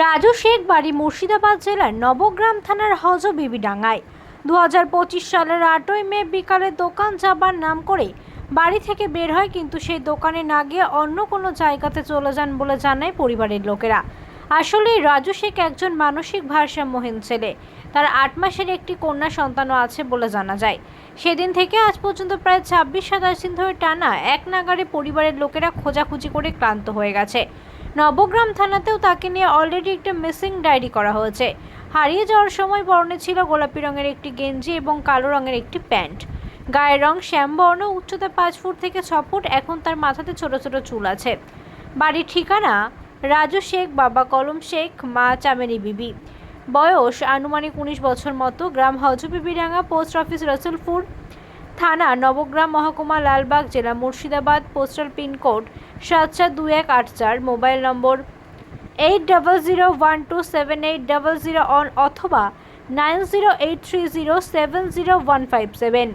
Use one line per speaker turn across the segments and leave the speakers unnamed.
রাজু শেখ বাড়ি মুর্শিদাবাদ জেলার নবগ্রাম থানার হজ বিবিডাঙ্গায় দু হাজার পঁচিশ সালের আটই মে বিকালে দোকান যাবার নাম করে বাড়ি থেকে বের হয় কিন্তু সেই দোকানে না গিয়ে অন্য কোনো জায়গাতে চলে যান বলে জানায় পরিবারের লোকেরা। আসলে রাজু শেখ একজন মানসিক ভারসাম্যহীন ছেলে। তার আট মাসের একটি কন্যা সন্তানও আছে বলে জানা যায়। সেদিন থেকে আজ পর্যন্ত প্রায় ছাব্বিশ সাতাশ দিন ধরে টানা এক নাগারে পরিবারের লোকেরা খোঁজাখুঁজি করে ক্লান্ত হয়ে গেছে। নবগ্রাম থানাতেও তাকে নিয়ে অলরেডি একটা মিসিং ডায়েরি করা হয়েছে। হারিয়ে যাওয়ার সময় পরনে ছিল গোলাপি রঙের একটি গেঞ্জি এবং কালো রঙের একটি প্যান্ট। গায়ের রং শ্যামবর্ণ, উচ্চতা পাঁচ ফুট থেকে ছ ফুট, এখন তার মাথাতে ছোট ছোট চুল আছে। বাড়ির ঠিকানা? রাজু শেখ, বাবা কলম শেখ, মা চামেলি বিবি। বয়স আনুমানিক উনিশ বছর মতো, গ্রাম হজবিবিডাঙ্গা পোস্ট অফিস রসুলপুর। থানা, নবগ্রাম মহকুমা, লালবাগ জেলা, মুর্শিদাবাদ, পোস্টাল পিনকোড সাত চার দুই এক আট চার, mobile number eight double zero one two seven eight double zero one অথবা nine zero eight three zero seven zero one five seven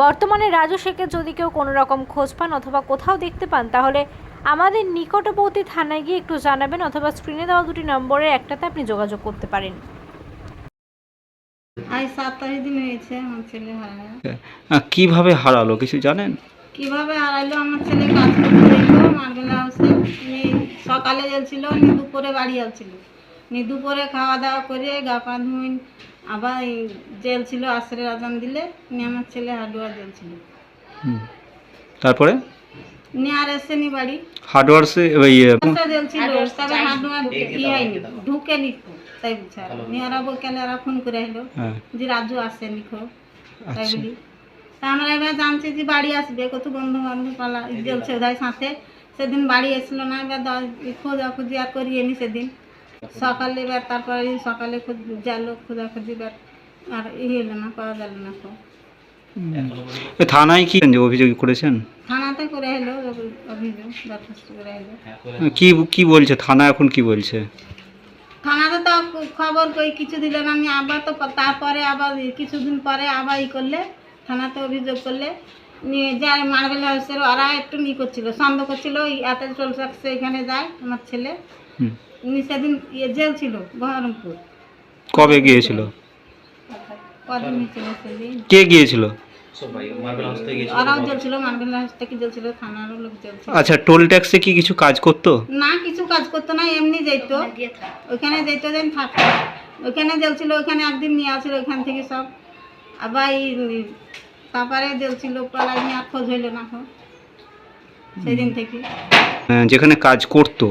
বর্তমানে রাজু শেখের যদি কেউ কোনো রকম খোঁজ পান অথবা কোথাও দেখতে পান, তাহলে আমাদের নিকটবর্তী থানায় গিয়ে একটু জানাবেন অথবা স্ক্রিনে দেওয়া দুটি নম্বরের একটাতে আপনি যোগাযোগ করতে পারেন।
আজ সাতাশ দিন হয়েছে আমার ছেলে হারায়
কীভাবে হারালো কিছু জানেন?
কীভাবে হারাইলো আমার ছেলে কাজ করতে দেখল হাউসে নি সকালে যাচ্ছিল নি দুপুরে বাড়ি যাচ্ছিল। নি দুপুরে খাওয়া দাওয়া করে গা পা ধুইন আবার জেল ছিল আশ্রয় আজান দিলে নি আমার ছেলে হাডুয়া জেল ছিল।
তারপরে?
নি আর এসেনি বাড়ি।
হার্ডওয়ার্সে ওই
জেল ছিল তবে হাডুয়া ঢুকে নি তাই বুঝছে নি ওরা বলকালে ওরা ফোন করে এলো
হ্যাঁ।
যে রাজু আসেনি খো তাই
আচ্ছা।
বলি। তা আমরা এবার জানছি যে বাড়ি আসবে কত বন্ধু বান্ধব পালা জ্বলছে ওদের সাথে। সেদিন বাড়ি এসলো না এবার খোঁজাখুঁজি আর করিয়ে নি সেদিন। সকালে এবার তারপরে সকালে খোঁজ- গেল খোঁজাখুঁজি এবার আর ই হলো না পাওয়া গেল না
এ, থানায় কি অভিযোগ করেছেন?
থানাতে করে এলো অভিযোগ দরখাস্ত করে এলো
কি কি বলছে? থানা এখন কি বলছে?
থানাতে তো খবর কই কিছু দিল না আমি আবার তো তারপরে আবার কিছুদিন পরে আবার ই করলে থানাতে অভিযোগ করলে নিয়ে যায় মার্বেল হাউসের ওরা একটু ই করছিল সন্দেহ করছিল এতে চলছে এখানে যায় আমার ছেলে। উনি সেদিন ইয়ে জেল ছিল বহরমপুর।
কবে গিয়েছিল?
কদিন হয়েছিল সেদিন।
কে গিয়েছিল? আচ্ছা টোল ট্যাক্সে কি কিছু কাজ করতো?
না কিছু কাজ করতো না এমনি যেত যেত থাকতো ওইখানে জেলছিল ওইখানে একদিন নিয়ে আসছিল ওইখান থেকে সব। আবার এই তারপরে জেলছিল পালাই নিয়ে আর খোঁজ হইল না এখন। সেই থেকে।
যেখানে কাজ করতো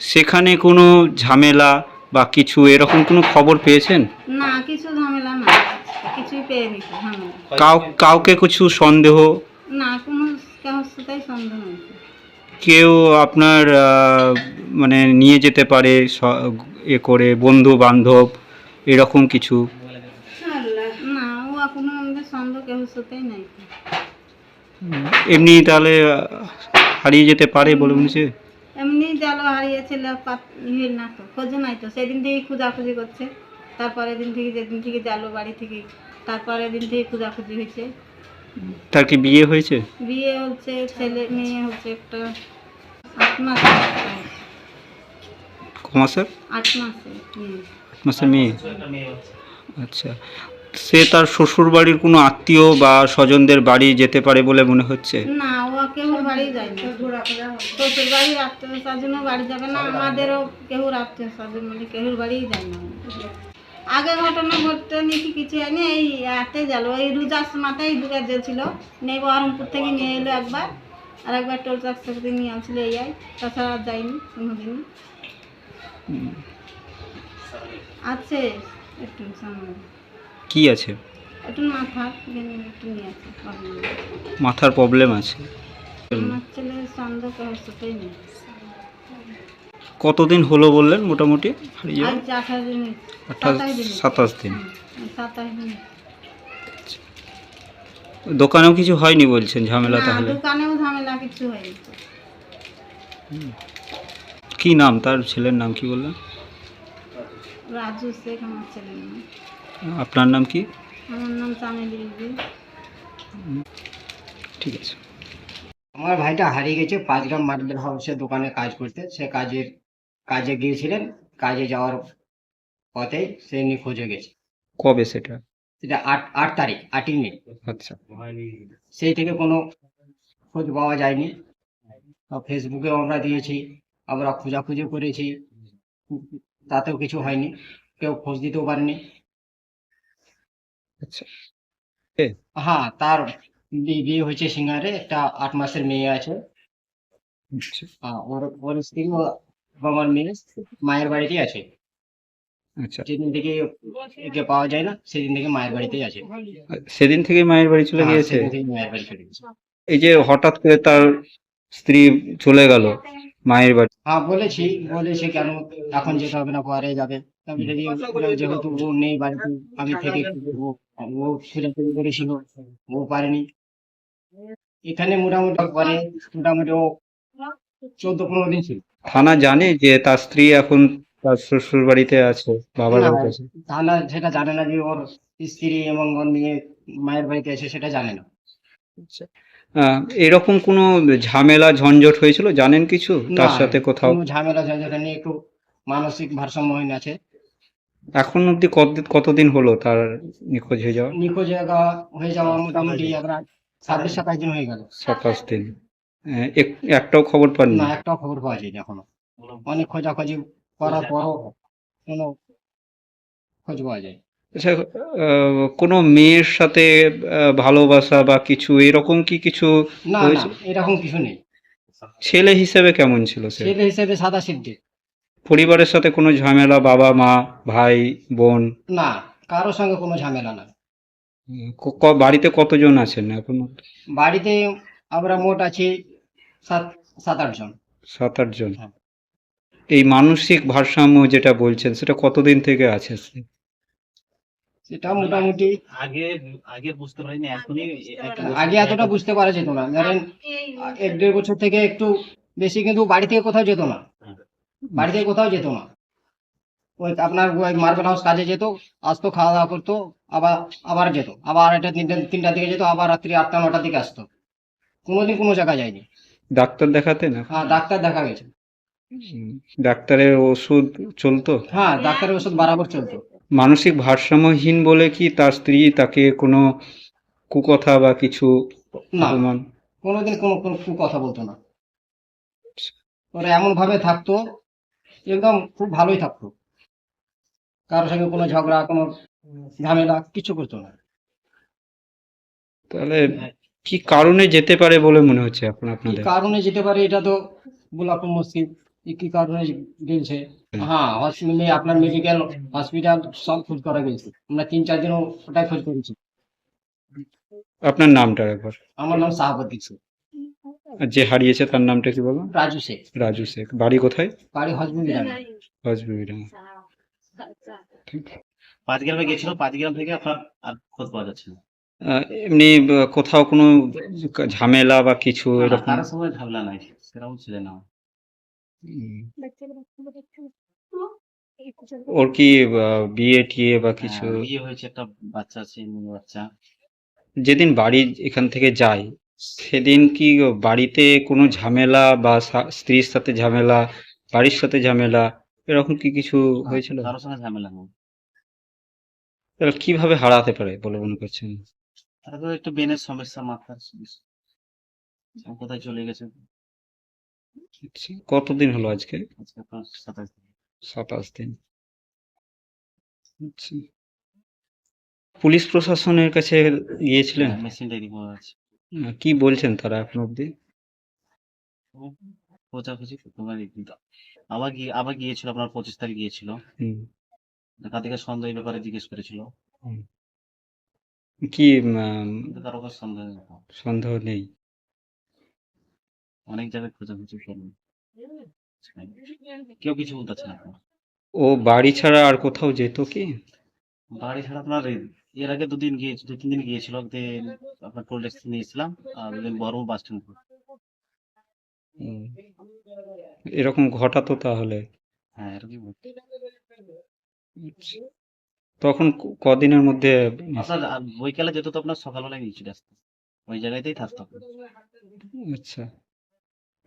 সেখানে কোনো ঝামেলা বা কিছু এরকম কোনো খবর পেয়েছেন?
না কিছু পেয়ে নিত ঝামেলা
কাউ কাউকে কিছু সন্দেহ?
না কোনো কারোর সাথেই সন্দেহ নেই।
কেউ আপনার আহ, মানে নিয়ে যেতে পারে স- এ করে বন্ধু বান্ধব এরকম কিছু?
না ও কোনো আমাদের সন্দেহ সাথেই নাই।
এমনি তাহলে আহ, হারিয়ে যেতে পারে বলে মনে হচ্ছে?
এমনি জালো হারিয়েছিল পাত- ইয়ে না তো নাই তো। সেদিন থেকে খোঁজাখুঁজি করছে। তারপরের দিন থেকে যেদিন থেকে জালো বাড়ি থেকে তারপরের দিন থেকে খোঁজাখুঁজি হয়েছে।
তার কি বিয়ে হয়েছে?
বিয়ে হচ্ছে ছেলে মেয়ে হচ্ছে একটা আট মাস
ক মাসের?
আট মাসে
আট মাসের মেয়ে? আচ্ছা সে তার শ্বশুর বাড়ির কোনো আত্মীয় বা স্বজনদের বাড়ি যেতে পারে বলে মনে হচ্ছে?
না ও কেউ বাড়ি যায় না শ্বশুর বাড়ির আত্মীয় স্বজনও বাড়ি যাবে না আমাদেরও কেউ আত্মীয় স্বজন মানে কেউর বাড়িই যায় না। আগে ঘটনা ঘটতে নাকি কিছু হয়নি এই এতে গেল। এই রোজার সময়তেই দুবার যেছিল নেই বহরমপুর থেকে নিয়ে এলো একবার। আর একবার টোল ট্যাক্স থেকে নিয়ে আসছিল এই আই। তাছাড়া আর যায়নি কোনোদিন আছে একটু সামনে।
কি আছে?
একটু মাথা একটু নিয়ে আছে
মাথার প্রবলেম আছে।
আমার ছেলে সন্দেহ সাথেই নেই
কতদিন হলো বললেন মোটামুটি? হারিয়ে
আঠাশ সাতাশ দিন।
দোকানেও কিছু হয়নি বলছেন ঝামেলা তাহলে?
দোকানেও ঝামেলা কিছু হয়নি।
কি নাম? তার ছেলের নাম কি বললেন?
রাজু শেখ আমার ছেলের নাম।
আপনার নাম কি?
আমার নাম চামেলি
ঠিক আছে।
আমার ভাইটা হারিয়ে গেছে পাঁচ গ্রাম মার্বেল হাউসের দোকানে কাজ করতে। সে কাজের কাজে গিয়েছিলেন কাজে যাওয়ার পথে সে নিখোঁজ হয়ে গেছে।
কবে সেটা?
সেটা আট আট তারিখ আটই মে।
আচ্ছা।
সেই থেকে কোনো খোঁজ পাওয়া যায়নি। তো ফেসবুকেও আমরা দিয়েছি আমরা খোঁজাখুঁজি করেছি। তাতেও কিছু হয়নি কেউ খোঁজ দিতেও পারেনি।
আচ্ছা।
হ্যাঁ তার বিয়ে হয়েছে সিঙ্গারে একটা আট মাসের মেয়ে আছে।
আচ্ছা।
হ্যাঁ, ওর ওর স্ত্রী আমার মেয়ে মায়ের বাড়িতেই আছে।
আচ্ছা।
যেদিন থেকে একে পাওয়া যায় না সেদিন থেকে মায়ের বাড়িতেই আছে।
সেদিন থেকে মায়ের বাড়ি চলে
হ্যাঁ,
গিয়েছে?
সেদিন থেকে মায়ের বাড়ি চলে গেছে
এই যে হঠাৎ করে তার স্ত্রী চলে গেল মায়ের বাড়ি।
হ্যাঁ বলেছি বলেছি কেন? এখন যেতে হবে না পরে যাবে। আমি যদি যেহেতু ও নেই বাড়িতে আমি থেকে ও খোঁজাখুঁজি করেছিল ও পারেনি। এখানে মোটামুটি পরে মোটামুটি ও চোদ্দ পনেরো দিন ছিল।
থানা জানে যে তার স্ত্রী এখন তার শ্বশুর বাড়িতে আছে বাবার বাড়িতে আছে?
তাহলে সেটা জানে না যে ওর স্ত্রী এবং ওর মেয়ে মায়ের বাড়িতে আছে সেটা জানে না।
আহ, এরকম কোনো ঝামেলা ঝঞ্ঝট হয়েছিল? জানেন কিছু? তার সাথে কোথাও?
ঝামেলা ঝঞ্ঝাটা নিয়ে একটু মানসিক ভারসাম্যহীন আছে।
এখন অব্দি কত কতদিন হলো তার নিখোঁজ হয়ে যাওয়া?
নিখোঁজ হয়ে- হয়ে যাওয়া মোটামুটি আমরা ছাব্বিশ সাতাশ দিন হয়ে গেল।
সাতাশ দিন। একটাও খবর পাননি?
না একটাও খবর পাওয়া যায়নি এখনও। অনেক খোঁজাখুঁজি করার পরও কোনো খোঁজ পাওয়া যায়
আচ্ছা আহ, কোনো মেয়ের সাথে ভালোবাসা বা কিছু এরকম কি কিছু
না না এরকম কিছু নেই।
ছেলে হিসেবে কেমন ছিল সে?
ছেলে হিসেবে সাদা সিদ্ধি।
পরিবারের সাথে কোনো ঝামেলা বাবা মা ভাই বোন?
না কারোর সঙ্গে কোনো ঝামেলা না।
ক- ক- বাড়িতে কতজন আছেন এখন?
বাড়িতে আমরা মোট আছি সাত সাত আট জন।
সাত আট জন।
হ্যাঁ।
এই মানসিক ভারসাম্য যেটা বলছেন সেটা কতদিন থেকে আছে
সেটা মোটামুটি
আগে আগে বুঝতে পারিনি এখনই
আগে এতটা বুঝতে পারা যেত না। ধরেন এক দেড় বছর থেকে একটু বেশি কিন্তু বাড়ি থেকে কোথাও যেত না। বাড়ি থেকে কোথাও যেত না। ওই আপনার ওই মার্বেল হাউস কাজে যেত আসতো খাওয়া দাওয়া করতো আবার আবার যেত। আবার এটা তিনটা তিনটার দিকে যেত আবার রাত্রি আটটা নটার দিকে আসতো। কোনোদিন কোনো জায়গায় যায়নি।
ডাক্তার দেখাতে না?
হ্যাঁ ডাক্তার দেখা গেছে।
ডাক্তারের ওষুধ চলতো?
হ্যাঁ ডাক্তারের ওষুধ বরাবর চলতো।
মানসিক ভারসাম্যহীন বলে কি তার স্ত্রী তাকে কোনো কুকথা বা কিছু
না
অপমান?
কোনোদিন কোনো কোনো খুব কথা বলতো না। ওরা এমন ভাবে থাকতো একদম খুব ভালোই থাকতো। কারোর সঙ্গে কোনো ঝগড়া কোনো ঝামেলা কিছু করতো না।
তাহলে কি কারণে যেতে পারে বলে মনে হচ্ছে এখন
কি
আপনাদের?
কারণে যেতে পারে এটা তো বলা খুব মুশকিল কি কারণে গেছে হ্যাঁ হসপিটালে আপনার মেডিকেল হসপিটাল সব খোঁজ করা গেছে। আমরা তিন চার দিনও ওটাই খোঁজ করেছি।
আপনার নামটা একবার।
আমার নাম শাহাবুদ্দিন শেখ।
যে হারিয়েছে তার নামটা কি বলব
রাজু শেখ।
রাজু শেখ। বাড়ি কোথায়?
বাড়ি হসপিটাল
হজবিবিডাঙ্গা
পাঁচ গ্রামে গেছিল পাঁচ গ্রাম থেকে আপনার আর খোঁজ পাওয়া যাচ্ছে না।
এমনি কোথাও কোনো ঝামেলা বা কিছু এরকম?
সময় ঝামেলা নাই সেরকম ছিল না।
ওর কি বিয়ে টিয়ে বা কিছু?
হ্যাঁ, বিয়ে হয়েছে একটা বাচ্চা আছে বাচ্চা।
যেদিন বাড়ি এখান থেকে যায় সেদিন কি বাড়িতে কোনো ঝামেলা বা স্ত্রীর সাথে ঝামেলা বাড়ির সাথে ঝামেলা এরকম কি কিছু হয়েছিল?
কারোর সঙ্গে ঝামেলা নেই।
তাহলে কীভাবে হারাতে পারে বলে মনে করছেন?
তারপর একটু বেনের সমস্যা মাথার সমস্যা। কোথায় চলে গেছে?
কতদিন হলো আজকে?
সাতাশ দিন।
সাতাশ দিন। আচ্ছা। পুলিশ প্রশাসনের কাছে গিয়েছিলেন?
হ্যাঁ, মেশিনটা আছে।
কি বলছেন তারা এখন অব্দি
খোঁজাখুঁজি তোমার আবার গিয়ে আবার গিয়েছিল আপনার পঁচিশ তারিখ গিয়েছিল। কাদিকে সন্দেহ ব্যাপারে জিজ্ঞেস করেছিল।
কি
সন্দেহ নেই।
সন্দেহ নেই।
অনেক জায়গায় খোঁজাখুঁজি করল কেউ কিছু বলতেছে না
ও বাড়ি ছাড়া আর কোথাও যেত কি?
বাড়ি ছাড়া আপনার এর আগে দুদিন গিয়ে দু তিন দিন গিয়েছিল। আপনার টোল ট্যাক্সি নিয়েছিলাম আর দুদিন বড় বাস স্ট্যান্ড।
এরকম ঘটাতো তাহলে?
হ্যাঁ এরকম।
তখন কদিনের মধ্যে
আপনার আর বৈকালে যেত তো আপনার সকালবেলায় নিয়ে চলে আসতো ওই জায়গাতেই থাকতো
আচ্ছা।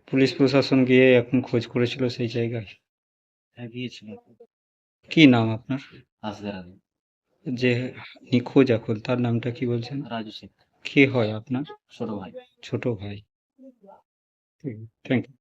পুলিশ প্রশাসন গিয়ে এখন খোঁজ করেছিল সেই জায়গায়?
হ্যাঁ গিয়েছিল।
কি নাম আপনার?
আসদের আগে
যে নিখোঁজ এখন তার নামটা কি বলছেন?
রাজু শেখ।
কে হয় আপনার?
ছোট ভাই।
ছোট ভাই। Thank you